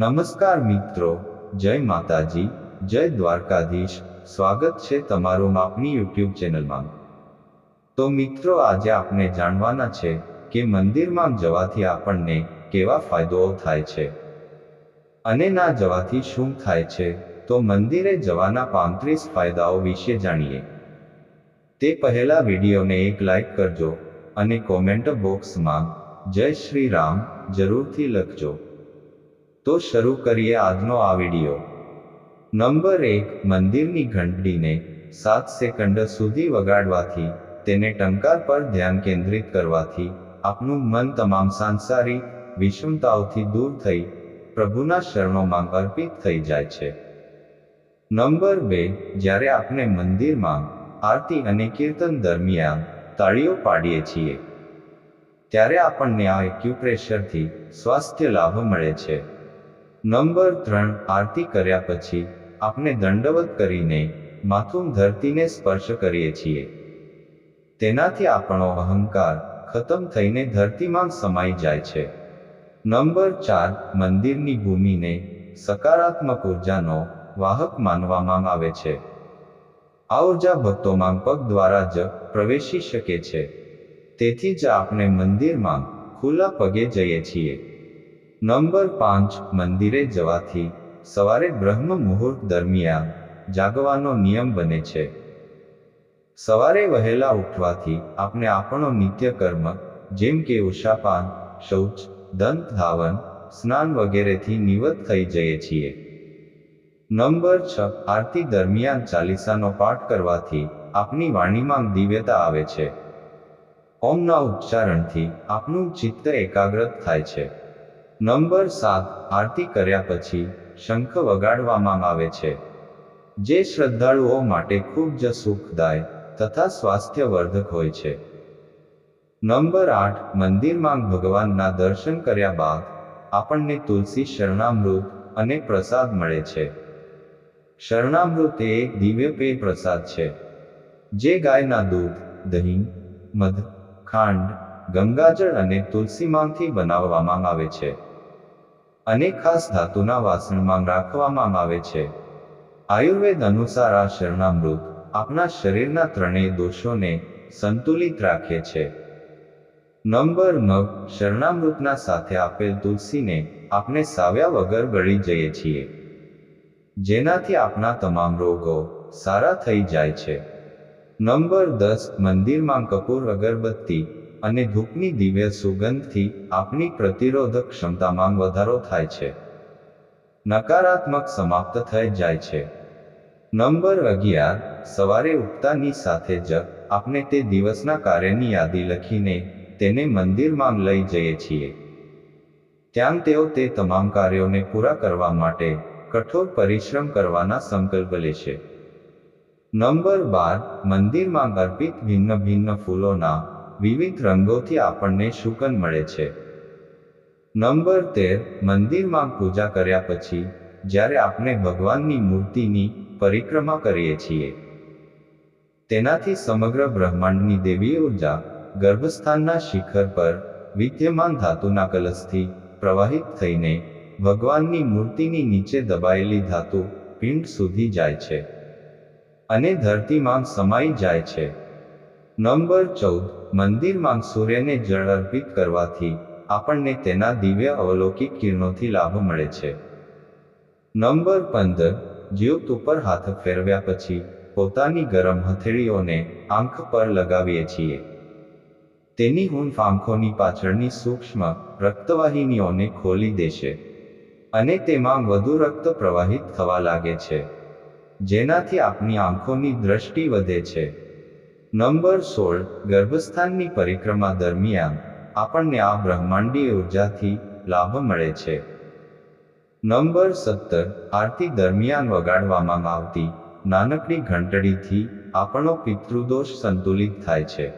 નમસ્કાર મિત્રો, જય માતાજી, જય દ્વારકાધીશ, સ્વાગત છે તમારું આપની યુટ્યુબ ચેનલમાં. તો મિત્રો આજે આપણે જાણવાના છે કે મંદિરમાં જવાથી આપણને કેવા ફાયદાઓ થાય છે અને ના જવાથી શું થાય છે, તો મંદિરે જવાના પાંત્રીસ ફાયદાઓ વિશે જાણીએ. તે પહેલા વિડીયોને એક લાઈક કરજો અને કોમેન્ટ બોક્સમાં જય શ્રી રામ જરૂરથી લખજો. તો શરૂ કરીએ આજનો આ વીડિયો. નંબર એક, મંદિરની ઘંટડીને સાત સેકન્ડ સુધી વગાડવાથી, તેને ટંકાર પર ધ્યાન કેન્દ્રિત કરવાથી, આપનું મન તમામ સાંસારિક વિષમતાઓથી દૂર થઈ, પ્રભુના શરણોમાં અર્પિત થઈ જાય છે. નંબર બે, જ્યારે આપણે મંદિરમાં આરતી અને કીર્તન દરમિયાન તાળીઓ પાડીએ છીએ, ત્યારે આપણને આ એક્યુપ્રેશરથી સ્વાસ્થ્ય લાભ મળે છે. નંબર ત્રણ આરતી કર્યા પછી આપણે દંડવત કરીને માથું ધરતીને સ્પર્શ કરીએ છીએ. તેનાથી આપણો અહંકાર, ખતમ થઈને ધરતીમાં સમાઈ જાય છે. નંબર ચાર, મંદિરની ભૂમિને, સકારાત્મક ઉર્જાનો, વાહક માનવામાં આવે છે. આ ઊર્જા ભક્તોમાં પગ દ્વારા જ, પ્રવેશી શકે છે. તેથી જ આપણે મંદિરમાં, ખુલ્લા પગે જઈએ છીએ. નંબર પાંચ મંદિરે જવાથી સવારે બ્રહ્મ મુહૂર્ત દરમિયાન જાગવાનો નિયમ બને છે. સવારે વહેલા ઉઠવાથી આપણે આપણો નિત્ય કર્મ, જેમ કે ઉષાપાન, શૌચ, દંત ધાવન, સ્નાન વગેરેથી નિવત થઈ જઈએ છીએ. નંબર છ આરતી દરમિયાન ચાલીસાનો પાઠ કરવાથી આપની વાણીમાં દિવ્યતા આવે છે. ઓમના ઉચ્ચારણથી આપનું ચિત્ત એકાગ્રત થાય છે. નંબર સાત, આરતી કર્યા પછી શંખ વગાડવામાં આવે છે. જે શ્રદ્ધાળુઓ માટે ખૂબ જ સુખદાય તથા સ્વાસ્થ્યવર્ધક હોય છે. નંબર આઠ, મંદિરમાં ભગવાનના દર્શન કર્યા બાદ આપણને તુલસી શરણામૃત અને પ્રસાદ મળે છે. શરણામૃત એ એક દિવ્ય પેય પ્રસાદ છે. જે ગાયના દૂધ, દહીં, મધ, ખાંડ, ગંગાજળ અને તુલસીમાંથી બનાવવામાં આવે છે. અને ખાસ ધાતુના વાસણમાં રાખવામાં આવે છે. આયુર્વેદ અનુસાર આ શરણામૃત આપણા શરીરના ત્રણેય દોષોને સંતુલિત રાખે છે. નંબર નવ, શરણામૃતના સાથે આપેલ તુલસીને આપણે સાવ્યા વગર ગળી જઈએ છીએ. જેનાથી આપણા તમામ રોગો સારા થઈ જાય છે. નંબર દસ, મંદિરમાં કપૂર, અગરબત્તી અને ધૂપની દિવ્ય સુગંધથી આપણી પ્રતિરોધક ક્ષમતામાં વધારો થાય છે. નકારાત્મક સમાપ્ત થઈ જાય છે. નંબર અગિયાર, સવારે ઉઠતાની સાથે જ આપણે તે દિવસના કાર્યની યાદી લખીને તેને મંદિરમાં લઈ જઈએ છીએ. ત્યાં તેઓ તે તમામ કાર્યોને પૂરા કરવા માટે કઠોર પરિશ્રમ કરવાના સંકલ્પ લેશે નંબર બાર, મંદિરમાં અર્પિત ભિન્ન ભિન્ન ફૂલોના વિવિધ રંગોથી આપણને શુકન મળે છે. નંબર તેર, મંદિરમાં પૂજા કર્યા પછી, જ્યારે આપણે ભગવાનની મૂર્તિની પરિક્રમા કરીએ છીએ. તેનાથી સમગ્ર બ્રહ્માંડની દેવી ઊર્જા ગર્ભસ્થાનના શિખર પર વિદ્યમાન ધાતુના કલશથી પ્રવાહિત થઈને ભગવાનની મૂર્તિની નીચે દબાયેલી ધાતુ પિંડ સુધી જાય છે. અને ધરતીમાં સમાઈ જાય છે. નંબર ચૌદ, મંદિરમાં સૂર્યને જળ અર્પિત કરવાથી આપણને તેના દિવ્ય અવલૌકિક કિરણોથી લાભ મળે છે. નંબર પંદર જ્યોત ઉપર હાથ ફેરવ્યા પછી પોતાની ગરમ હથેળીઓને આંખ પર લગાવીએ છીએ. તેની હૂંફ આંખોની પાછળની સૂક્ષ્મ રક્તવાહિનીઓને ખોલી દેશે અને તેમાં વધુ રક્ત પ્રવાહિત થવા લાગે છે, જેનાથી આપણી આંખોની દ્રષ્ટિ વધે છે. નંબર સોળ, ગર્ભસ્થાનની પરિક્રમા દરમિયાન આપણને આ બ્રહ્માંડીય ઉર્જાથી લાભ મળે છે. નંબર સત્તર, આરતી દરમિયાન વગાડવામાં આવતી નાનકડી ઘંટડીથી આપણો પિતૃદોષ સંતુલિત થાય છે.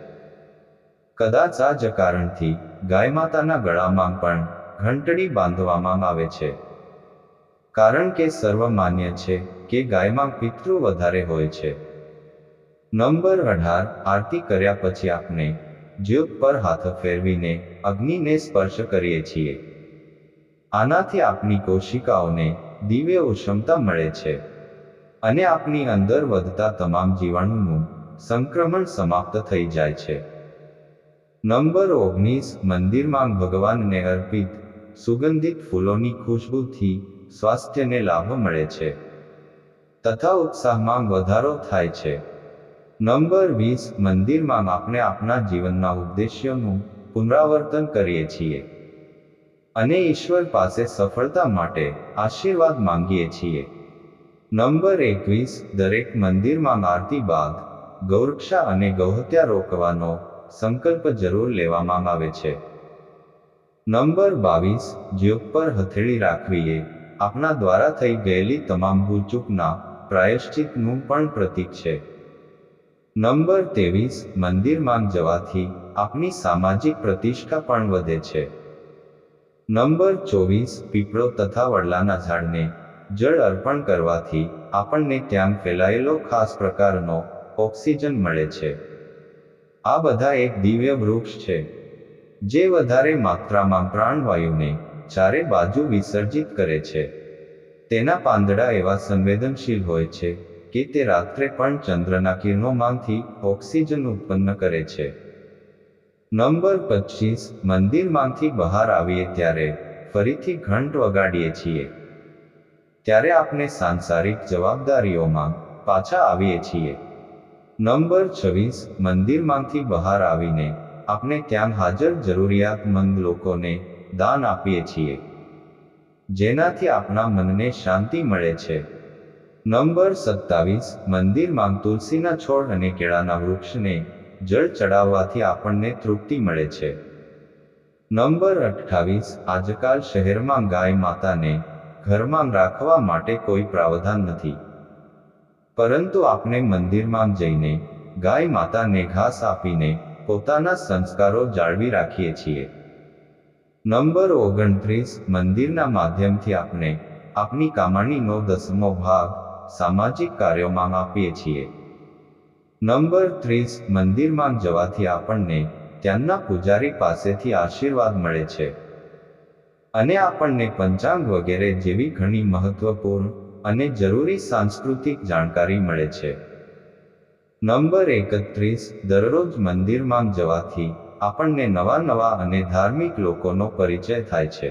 કદાચ આ જ કારણથી ગાય માતાના ગળામાં પણ ઘંટડી બાંધવામાં આવે છે. કારણ કે સર્વમાન્ય છે કે ગાયમાં પિતૃ વધારે હોય છે. નંબર અઢાર, આરતી કર્યા પછી આપણે જ્યોત પર હાથ ફેરવીને, અગ્નિને સ્પર્શ કરીએ છીએ. આનાથી આપણી કોશિકાઓને દિવ્ય ઉષ્મતા મળે છે. અને આપની અંદર વધતા તમામ જીવાણુનું, સંક્રમણ સમાપ્ત થઈ જાય છે. નંબર ઓગણીસ, મંદિરમાં ભગવાનને અર્પિત, સુગંધિત ફૂલોની ખુશ્બુથી, સ્વાસ્થ્યને લાભ મળે છે. તથા ઉત્સાહમાં વધારો થાય છે. નંબર વીસ મંદિરમાં આપણે આપણા જીવનના ઉદ્દેશ્યનું પુનરાવર્તન કરીએ છીએ. અને ઈશ્વર પાસે સફળતા માટે આશીર્વાદ માંગીએ છીએ. નંબર એકવીસ દરેક મંદિરમાં આરતી બાદ ગૌરક્ષા અને ગૌહત્યા રોકવાનો સંકલ્પ જરૂર લેવામાં આવે છે. નંબર બાવીસ જ્યોત પર હથેળી રાખવી એ આપણા દ્વારા થઈ ગયેલી તમામ ભૂલચૂકના પ્રાયશ્ચિતનું પણ પ્રતીક છે. નંબર ત્રેવીસ, મંદિરમાં જવાથી આપની સામાજિક પ્રતિષ્ઠા પણ વધે છે. નંબર ચોવીસ, પીપળો તથા વડલાના ઝાડને જળ અર્પણ કરવાથી આપણને ત્યાં ફેલાયેલો ખાસ પ્રકારનો ઓક્સિજન મળે છે. આ બધા એક દિવ્ય વૃક્ષ છે. જે વધારે માત્રામાં પ્રાણવાયુને ચારે બાજુ વિસર્જિત કરે છે. તેના પાંદડા એવા સંવેદનશીલ હોય છે કે તે રાત્રે પણ ચંદ્રના કિરણોમાંથી ઓક્સિજન ઉત્પન્ન કરે છે. નંબર પચીસ, મંદિરમાંથી બહાર આવીએ ત્યારે ફરીથી ઘંટ વગાડીએ છીએ. ત્યારે આપણે સાંસારિક જવાબદારીઓમાં પાછા આવીએ છીએ. નંબર છવ્વીસ, મંદિરમાંથી બહાર આવીને આપણે ત્યાં હાજર જરૂરિયાતમંદ લોકોને દાન આપીએ છીએ. જેનાથી આપણા મનને શાંતિ મળે છે. નંબર સત્તાવીસ મંદિરમાં તુલસીના છોડ અને કેળાના વૃક્ષને જળ ચડાવવાથી આપણને તૃપ્તિ મળે છે. નંબર અઠ્ઠાવીસ, આજકાલ શહેરમાં ગાય માતાને ઘરમાં રાખવા માટે કોઈ પ્રાવધાન નથી. પરંતુ આપણે મંદિરમાં જઈને ગાય માતાને ઘાસ આપીને પોતાના સંસ્કારો જાળવી રાખીએ છીએ. નંબર ઓગણત્રીસ, મંદિરના માધ્યમથી આપણે આપની કામાણીનો દસમો ભાગ સામાજિક કાર્યોમાં આપીએ છીએ. નંબર ત્રીસ, મંદિરમાં જવાથી આપણને ત્યાંના પૂજારી પાસેથી આશીર્વાદ મળે છે. અને આપણને પંચાંગ વગેરે જેવી ઘણી મહત્વપૂર્ણ અને જરૂરી સાંસ્કૃતિક જાણકારી મળે છે. નંબર એકત્રીસ, દરરોજ મંદિરમાં જવાથી આપણને નવા નવા અને ધાર્મિક લોકોનો પરિચય થાય છે.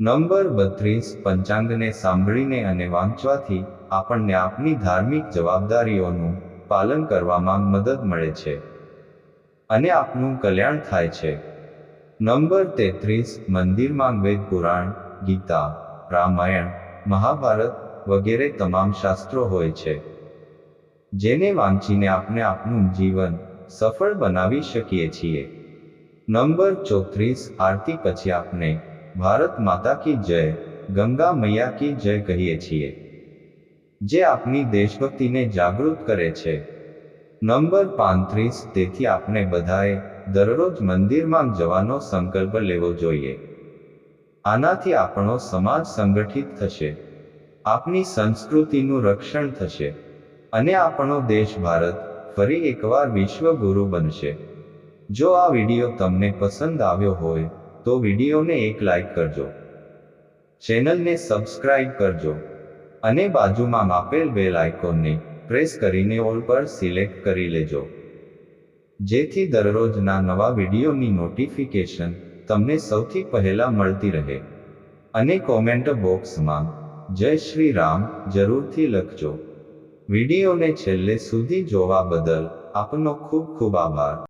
નંબર બત્રીસ પંચાંગને સાંભળીને અને વાંચવાથી આપણને આપની ધાર્મિક જવાબદારીઓનું પાલન કરવામાં મદદ મળે છે અને આપનું કલ્યાણ થાય છે. નંબર તેત્રીસ મંદિરમાં વેદ પુરાણ, ગીતા, રામાયણ, મહાભારત વગેરે તમામ શાસ્ત્રો હોય છે. જેને વાંચીને આપણે આપનું જીવન સફળ બનાવી શકીએ છીએ. નંબર ચોત્રીસ આરતી પછી આપણે ભારત માતા કી જય, ગંગા મૈયા કી જય કહીએ છીએ. જે આપની દેશભક્તિને જાગૃત કરે છે. નંબર પાંત્રીસ, તેથી આપણે બધાએ દરરોજ મંદિરમાં જવાનો સંકલ્પ લેવો જોઈએ. આનાથી આપણો સમાજ સંગઠિત થશે. આપની સંસ્કૃતિનું રક્ષણ થશે. અને આપણો દેશ ભારત ફરી એકવાર વિશ્વગુરુ બનશે. જો આ વીડિયો તમને પસંદ આવ્યો હોય તો વિડીયોને એક લાઈક કરજો. ચેનલને સબસ્ક્રાઇબ કરજો. અને બાજુમાં આપેલ બેલ આઇકોનને પ્રેસ કરીને ઓલ પર સિલેક્ટ કરી લેજો. જેથી દરરોજના નવા વિડીયોની નોટિફિકેશન તમને સૌથી પહેલા મળતી રહે. અને કોમેન્ટ બોક્સમાં જય શ્રી રામ જરૂરથી લખજો. વિડીયોને છેલ્લે સુધી જોવા બદલ આપનો ખૂબ ખૂબ આભાર.